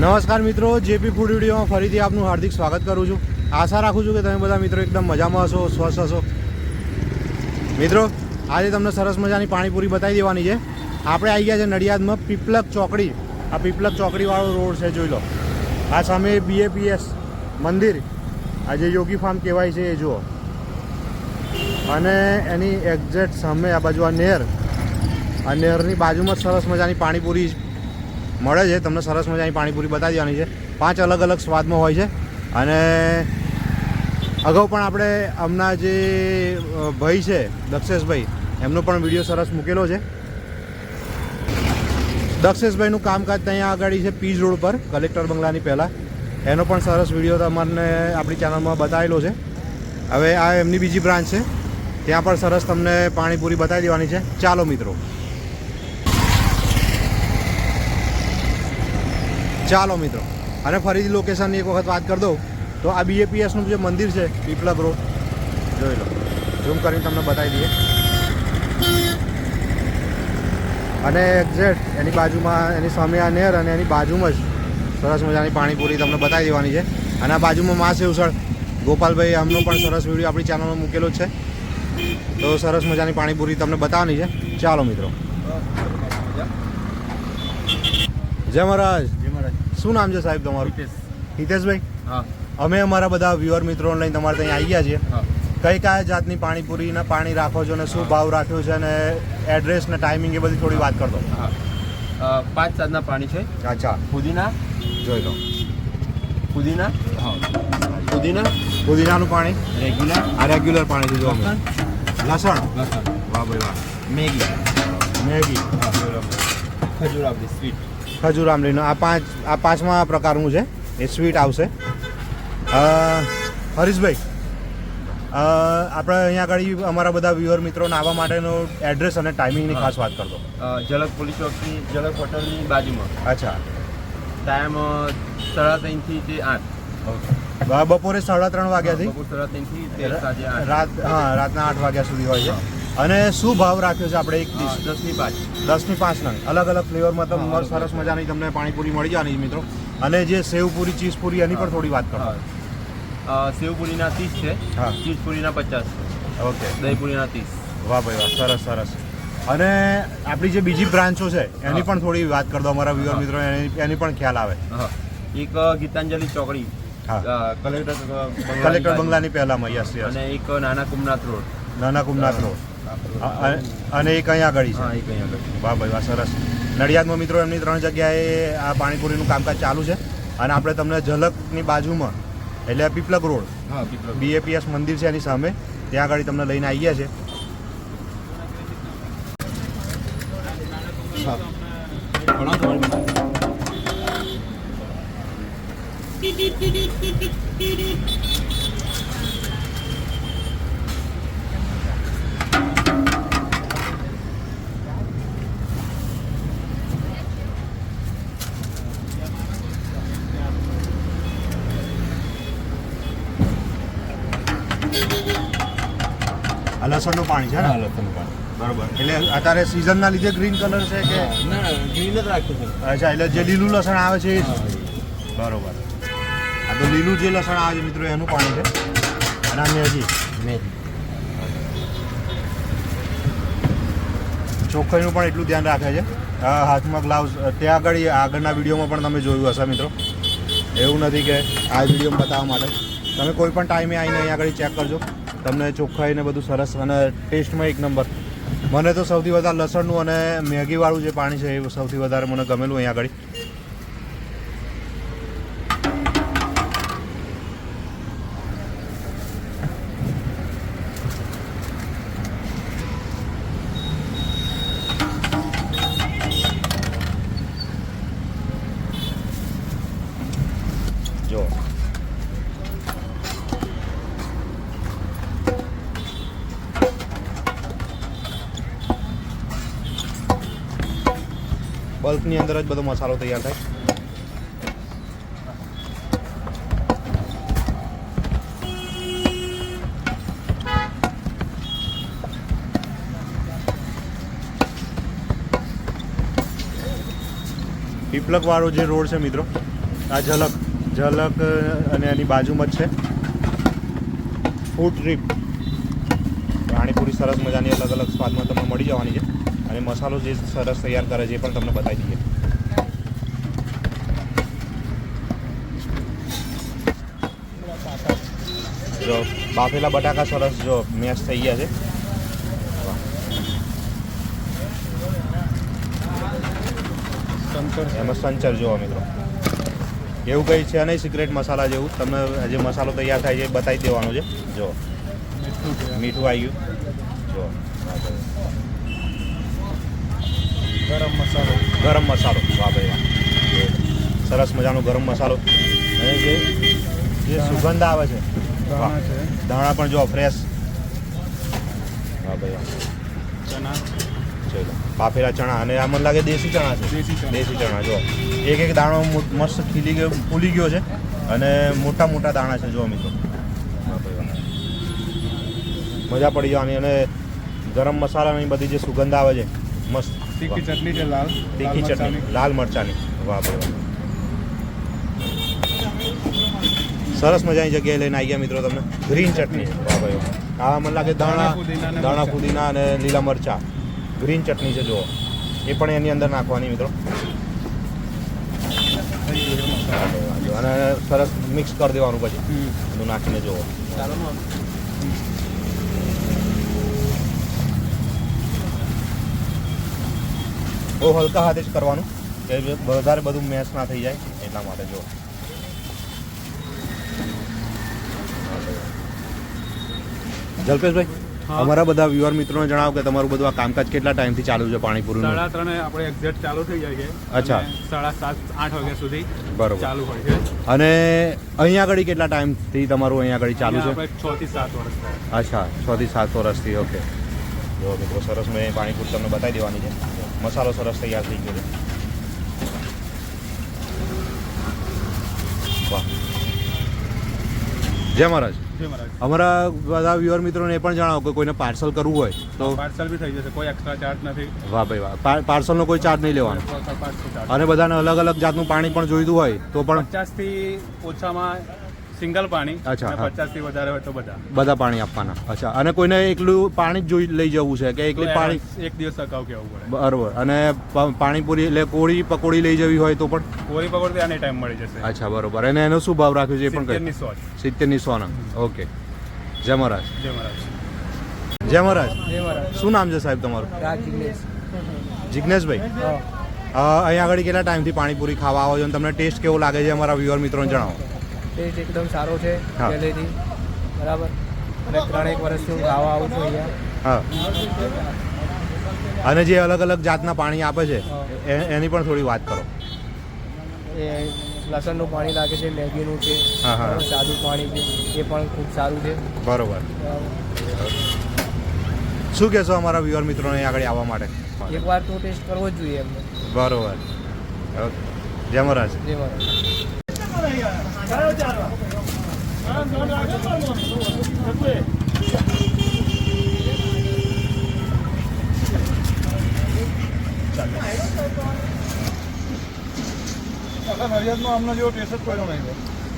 નમસ્કાર મિત્રો, JP food વિડીયોમાં ફરીથી આપનું હાર્દિક સ્વાગત કરું છું. આશા રાખું છું કે તમે બધા મિત્રો એકદમ મજામાં હશો, સ્વસ્થ હશો. મિત્રો, આજે તમને સરસ મજાની પાણીપુરી બતાવી દેવાની છે. આપણે આવી ગયા છે નડિયાદમાં પીપલક ચોકડી. આ પીપલક ચોકડીવાળો રોડ છે, જોઈ લો. આ સામે બીએપીએસ મંદિર. આ જે યોગી ફાર્મ કહેવાય છે એ જુઓ. અને એની એક્ઝેક્ટ સામે આ બાજુ આ નેર. આ નેરની બાજુમાં જ સરસ મજાની પાણીપુરી મળે છે. તમને સરસ મજાની પાણીપુરી બતાવી દેવાની છે. પાંચ અલગ અલગ સ્વાદમાં હોય છે. અને અગાઉ પણ આપણે હમણાં જે ભાઈ છે, દક્ષેશભાઈ, એમનો પણ વીડિયો સરસ મૂકેલો છે. દક્ષેશભાઈનું કામકાજ ત્યાં આગળ છે પીજ રોડ પર, કલેક્ટર બંગલાની પહેલાં. એનો પણ સરસ વીડિયો તમને આપણી ચેનલમાં બતાવેલો છે. હવે આ એમની બીજી બ્રાન્ચ છે. ત્યાં પણ સરસ તમને પાણીપુરી બતાવી દેવાની છે. ચાલો મિત્રો. ચાલો મિત્રો. અને ફરીથી લોકેશનની એક વખત વાત કરી દઉં. તો આ બીએપીએસનું જે મંદિર છે પીપલક રોડ જોઈ લો. ઝૂમ કરીને તમને બતાવી દઈએ. અને એક્ઝેક્ટ એની બાજુમાં, એની સામે આ નહેર અને એની બાજુમાં જ સરસ મજાની પાણીપુરી તમને બતાવી દેવાની છે. અને આ બાજુમાં મા સેવસળ ગોપાલભાઈ આમનો પણ સરસ વીડિયો આપણી ચેનલમાં મૂકેલો છે. તો સરસ મજાની પાણીપુરી તમને બતાવવાની છે. ચાલો મિત્રો. જય મહારાજ. શું નામ છે સાહેબ તમારું? હિતેશભાઈ? હા. અમે અમારા બધા વ્યુઅર મિત્રોને લઈને તમારે ત્યાં આવી ગયા છીએ. કઈ કયા જાતની પાણીપુરીના પાણી રાખો છો ને શું ભાવ રાખ્યો છે અને એડ્રેસ ને ટાઈમિંગ એ બધી થોડી વાત કરતો પાંચ સાતના પાણી છે. અચ્છા. પુદીના. જોઈ લો. પુદીના. હા. પુદીના. પુદીનાનું પાણી. રેગ્યુલર. આ રેગ્યુલર પાણી છે જો લસણ. લસણ? વાહ ભાઈ વાહ. મેગી. મેગી. ખજૂર આપણી સ્વીટ ખજૂર આમલીનો. આ પાંચ આ પાંચમા પ્રકારનું છે. એ સ્વીટ આવશે. હરીશભાઈ આપણે અહીંયા આગળ અમારા બધા વ્યુઅર મિત્રોને આવવા માટેનો એડ્રેસ અને ટાઈમિંગની ખાસ વાત કરતો. ઝલક પોલીસ ચોકની ઝલક હોટલની બાજુમાં. અચ્છા. ટાઈમ સાડા ત્રણથી તે આઠ. ઓકે. બપોરે સાડા ત્રણ વાગ્યાથી? બપોર સાડા ત્રણથી રાત હા રાતના આઠ વાગ્યા સુધી હોય છે. અને શું ભાવ રાખ્યો છે આપણે એક ડીશ દસની પાંચ. દસની પાંચ નંગ અલગ અલગ ફ્લેવરમાં તમને સરસ મજાની તમને પાણીપુરી મળી જવાની મિત્રો. અને જે સેવપુરી ચીઝપુરી એની પણ થોડી વાત કરો. સેવપુરીના ત્રીસ છે હા. ચીઝપુરીના પચાસ છે. ઓકે. દહીંપુરીના ત્રીસ. વાહ ભાઈ વાહ સરસ સરસ. અને આપણી જે બીજી બ્રાન્ચો છે એની પણ થોડી વાત કરી દો અમારા વ્યુઅર મિત્રો એની પણ ખ્યાલ આવે. એક ગીતાંજલિ ચોકડી. કલેક્ટર કલેક્ટર બંગલાની પહેલામાં યસ યસ. અને એક નાના કુમનાથ રોડ. નાના કુમનાથ રોડ. અને એક અહીંયા આગળ છે. એક અહીંયા આગળ વાહ ભાઈ વાહ સરસ. નડિયાદમાં મિત્રો એમની ત્રણ જગ્યાએ આ પાણીપુરીનું કામકાજ ચાલુ છે. અને આપણે તમને ઝલકની બાજુમાં એટલે પીપલક રોડ હા બીએપીએસ મંદિર છે એની સામે ત્યાં આગળ તમને લઈને આવી ગયા છે. ઘણા આ લસણનું પાણી છે ને? લખનઉ પાણી. બરોબર. એટલે અત્યારે સિઝનના લીધે ગ્રીન કલર છે કે? ના ગ્રીન જ રાખ્યું છે. અચ્છા એટલે જે લીલું લસણ આવે છે એ? બરોબર. આ તો લીલું જે લસણ આવે છે મિત્રો એનું પાણી છે. અને આ મેજી ચોખ્ખાઈનું પણ એટલું ધ્યાન રાખે છે. હાથમાં ગ્લાવ્સ ત્યાં આગળ આગળના વિડીયોમાં પણ તમે જોયું હશે મિત્રો. એવું નથી કે આ વિડીયોમાં બતાવવા માટે. તમે કોઈ પણ ટાઈમે આવીને અહીંયા આગળ ચેક કરજો. તમને ચોખ્ખાઈ ને બધું સરસ અને ટેસ્ટમાં એક નંબર મને તો સૌથી વધારે લસણનું અને મેગીવાળું જે પાણી છે એ સૌથી વધારે મને ગમેલું અહીંયા આગળ. બલ્કની અંદર જ બધો મસાલો તૈયાર થાય. પીપલક વાળો જે રોડ છે મિત્રો, આ ઝલક ઝલક અને એની બાજુમાં જ છે. ફૂડ ટ્રીપ પાણીપુરી સરસ મજાની અલગ અલગ સ્વાદમાં તમને મળી જવાની છે. અને મસાલો જે સરસ તૈયાર કરે છે એ પણ તમને બતાવી દઈએ. જો બાફેલા બટાકા સરસ જો મેશ થઈ ગયા છે. એમાં સંચર જોવા મિત્રો. એવું કંઈ છે નહીં સિક્રેટ મસાલા જેવું. તમને જે મસાલો તૈયાર થાય છે એ બતાવી દેવાનો છે. જો. મીઠું આવી ગયું. જો. ગરમ મસાલો. ગરમ મસાલો. વાહ ભાઈ સરસ મજાનો ગરમ મસાલો. અને જે જે સુગંધ આવે છે. દાણા પણ જો ફ્રેશ વાહ ભાઈ ચણા. ચલો. બાફેલા ચણા. અને આ મને લાગે દેશી ચણા છે. દેશી ચણા. જો. એક એક દાણો મસ્ત ખીલી ગયો ફૂલી ગયો છે. અને મોટા મોટા દાણા છે જો મિત્રો. મજા પડી જવાની. અને ગરમ મસાલાની બધી જે સુગંધ આવે છે મસ્ત. તીખી ચટણી છે લાલ. તીખી ચટણી. લાલ મરચાની. વાહ ભાઈ સરસ મજાની જગ્યાએ લઈને આવી ગયા મિત્રો તમને. ગ્રીન ચટણી. વાહ ભાઈ આ મને લાગે દાણા દાણા ફુદીના અને. લીલા મરચા. ગ્રીન ચટણી છે જુઓ. એ પણ એની અંદર નાખવાની મિત્રો. અને સરસ મિક્સ કરી દેવાનું પછી. નાખીને જુઓ. બહુ હલકા હાથે જ કરવાનું. કે વધારે બધું મેચ ના થઈ જાય એટલા માટે જો. જલ્પેશભાઈ અમારા બધા વ્યુઅર મિત્રોને જણાવો કે તમારું બધું આ કામકાજ કેટલા ટાઈમથી ચાલુ છે પાણીપુરી સાડા ત્રણે આપણે એક્ઝેક્ટ ચાલુ થઈ જાય છે. અચ્છા. સાડા સાત આઠ વાગ્યા સુધી બરોબર. ચાલુ હોય છે. અને અહીંયા આગળ કેટલા ટાઈમથી તમારું અહીંયા આગળ ચાલુ છે? છ થી સાત વર્ષ અચ્છા છ થી સાત વર્ષથી ઓકે જો મિત્રો સરસ મેં પાણીપુરી તમને બતાવી દેવાની છે. મસાલો સરસ તૈયાર થઈ ગયો છે. વાહ. જય મહારાજ. અમારા બધા વ્યુઅર મિત્રોને એ પણ જણાવો કે કોઈને પાર્સલ કરવું હોય તો પાર્સલ બી થઈ જશે કોઈ એક્સ્ટ્રા ચાર્જ નથી. વાહ ભાઈ વાહ. પાર્સલનો કોઈ ચાર્જ નહીં લેવાનો. અને બધાને અલગ અલગ જાતનું પાણી પણ જોઈતું હોય તો પણ પચાસથી ઓછામાં સિંગલ પાણી અચ્છા. પચાસથી વધારે હોય તો બધા. બધા પાણી આપવાના. અચ્છા અને કોઈને એકલું પાણી જ જોઈ લઈ જવું છે કે એકલી પાણી? એક દિવસ અગાઉ કેવું પડે. બરોબર. અને પ- પાણીપુરી એટલે કોળી પકોડી લઈ જવી હોય તો પણ? કોળી પકોડી આને ટાઈમ મળી જશે. અચ્છા બરોબર. અને એનો શું ભાવ રાખ્યો છે એ પણ કહી સો સિત્તેરની સોના. ઓકે. જય મહારાજ. જય મહારાજ. જય મહારાજ. શું નામ છે સાહેબ તમારું? રાજ જિગ્નેશ. જિજ્ઞેશભાઈ અહીંયા આગળ કેટલા ટાઈમથી પાણીપુરી ખાવા આવો છો તમને ટેસ્ટ કેવો લાગે છે અમારા વ્યુઅર મિત્રોને જણાવો. ટેસ્ટ એકદમ સારો છે હા. પહેલેથી બરાબર. અને ત્રણેક વર્ષથી હું ખાવા આવું છું અહીંયા. હા. અને જે અલગ અલગ જાતના પાણી આપે છે એ- એની પણ થોડી વાત કરો. એ લસણનું પાણી લાગે છે મેગીનું છે હા, હા. બરાબર, સાદું પાણી છે એ પણ ખૂબ સારું છે. બરોબર. બરાબર. શું કહેશો અમારા વ્યુઅર મિત્રોને આગળ આવવા માટે? એકવાર તો ટેસ્ટ કરવો જ જોઈએ એમને. બરોબર. જય મહારાજ. જે મારા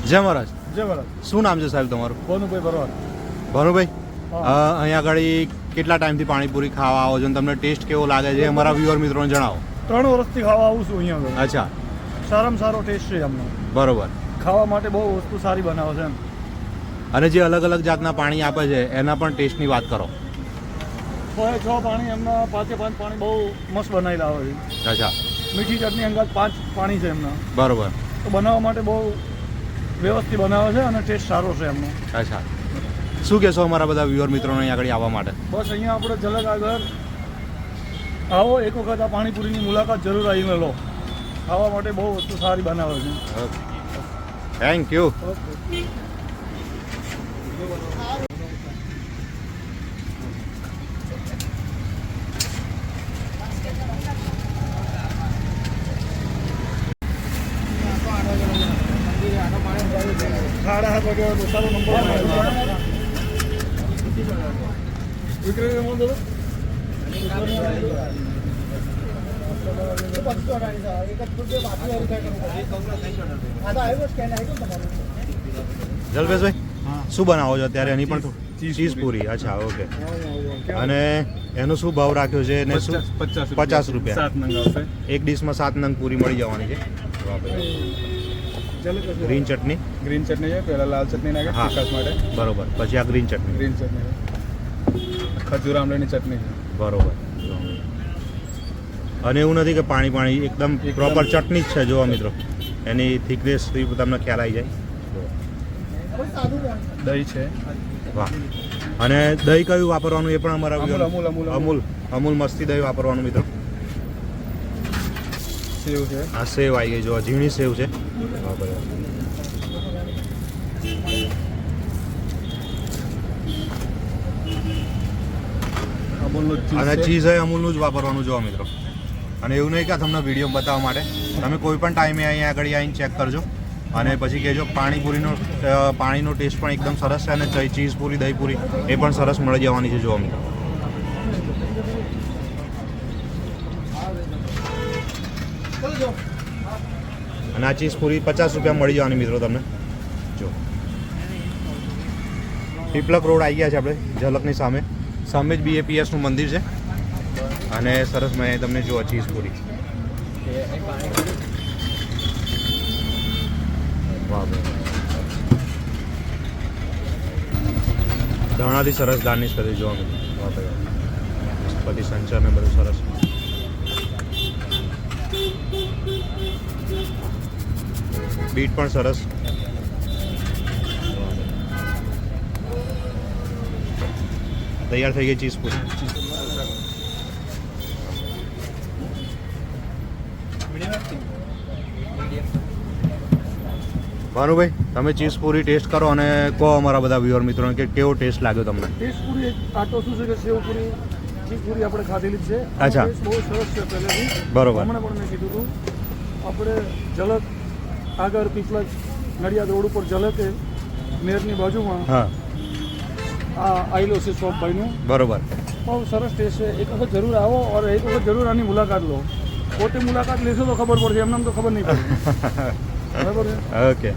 જય મહારાજ. જય મહારાજ. શું નામ છે સાહેબ તમારું? ભનુભાઈ ભરવાડ. ભનુભાઈ. અહીંયા આગળ કેટલા ટાઈમથી પાણીપુરી ખાવા આવો છો અને તમને ટેસ્ટ કેવો લાગે છે અમારા વ્યુઅર મિત્રોને જણાવો. ત્રણ વર્ષથી ખાવા આવું છું અહીંયા અચ્છા. સારામાં સારો ટેસ્ટ છે અમને. બરોબર. ખાવા માટે બહુ વસ્તુ સારી બનાવે છે એમ. અને જે અલગ અલગ જાતના પાણી આપે છે એના પણ ટેસ્ટની વાત કરો. છ છ પાણી એમના પાંચે પાંચ પાણી બહુ મસ્ત બનાવેલા હોય છે. અચ્છા. મીઠી ચટણી અંગાત પાંચ પાણી છે એમના. બરોબર. તો બનાવવા માટે બહુ વ્યવસ્થિત બનાવે છે અને ટેસ્ટ સારો છે એમનો. અચ્છા. શું કહેશો અમારા બધા વ્યુઅર મિત્રોને અહીંયા આગળ આવવા માટે? બસ અહીંયા આપણે ઝલક આગળ. આવો એક વખત આ પાણીપુરીની મુલાકાત જરૂર આવીને લો. ખાવા માટે બહુ વસ્તુ સારી બનાવે છે. થેન્ક યુ સાડા સાત જલ્પેશભાઈ શું બનાવો છો અત્યારે? એની પણ ચીઝ પૂરી. અચ્છા ઓકે. અને એનો શું ભાવ રાખ્યો છે ને શું? પચાસ રૂપિયા. સાત નંગ એક ડીશમાં સાત નંગ પૂરી મળી જવાની છે. ગ્રીન ચટણી? ગ્રીન ચટણી છે પહેલા લાલ ચટણી નાખે હા. માટે. બરોબર. પછી આ ગ્રીન ચટણી. ગ્રીન ચટણી ખજૂર આમલીની ચટણી છે. બરોબર. અને એવું નથી કે પાણી પાણી એકદમ. પ્રોપર ચટણી જ છે જોવા મિત્રો. એની થિકનેસ તમને ખ્યાલ આવી જાય. દહીં છે. વાહ. અને દહીં કયું વાપરવાનું એ પણ અમારા અમૂલ, અમૂલ, અમૂલ, અમૂલ. અમૂલ મસ્તી દહીં વાપરવાનું મિત્રો. સેવ છે. આ સેવ આવી ગઈ જો ઝીણી સેવ છે. અમૂલનું અને ચીઝ છે અમૂલનું જ વાપરવાનું જોવા મિત્રો. અને એવું નહીં કે તમને વીડિયો બતાવવા માટે. તમે કોઈ પણ ટાઈમે અહીંયા આગળ આવીને ચેક કરજો. અને પછી કહેજો, પાણીપુરીનો પાણીનો ટેસ્ટ પણ એકદમ સરસ છે અને ચીઝપુરી ચીઝ પૂરી એ પણ સરસ મળી જવાની છે જો અમે અને આ ચીઝ પૂરી પચાસ રૂપિયા મળી જવાની મિત્રો તમને. જો. પીપલક રોડ આવી ગયા છે આપણે, ઝલકની સામે. સામે જ બીએપીએસનું મંદિર છે. અને સરસ મેં તમને જોવા ચીઝ પૂરી. ધાણાથી સરસ ગાર્નિશ કરી જોવા મળ્યું વાહ ભાઈ. સંચર ને બધું સરસ. બીટ પણ સરસ. તૈયાર થઈ ગઈ ચીઝ પૂરી. ભાનુભાઈ તમે ચીઝ પૂરી ટેસ્ટ કરો અને કહો અમારા બધા વ્યુઅર મિત્રોને કે કેવો ટેસ્ટ લાગ્યો તમને? ટેસ્ટ પૂરી આ તો શું છે કે સેવ પૂરી ચીઝ પૂરી આપણે ખાધેલી છે. અચ્છા. બહુ સરસ છે પહેલેથી. બરોબર. હમણાં પણ મેં કીધું હતું. આપણે ઝલક આગળ પીપલજ નડિયાદ રોડ ઉપર ઝલક એ નેરની બાજુમાં હા. આ આઈલો છે શોપ ભાઈનું. બરોબર. બહુ સરસ ટેસ્ટ છે. એક વખત જરૂર આવો અને એક વખત જરૂર આની મુલાકાત લો. પોતે મુલાકાત લેશો તો ખબર પડશે એમને એમ તો ખબર નહીં પડે. બરાબર છે? ઓકે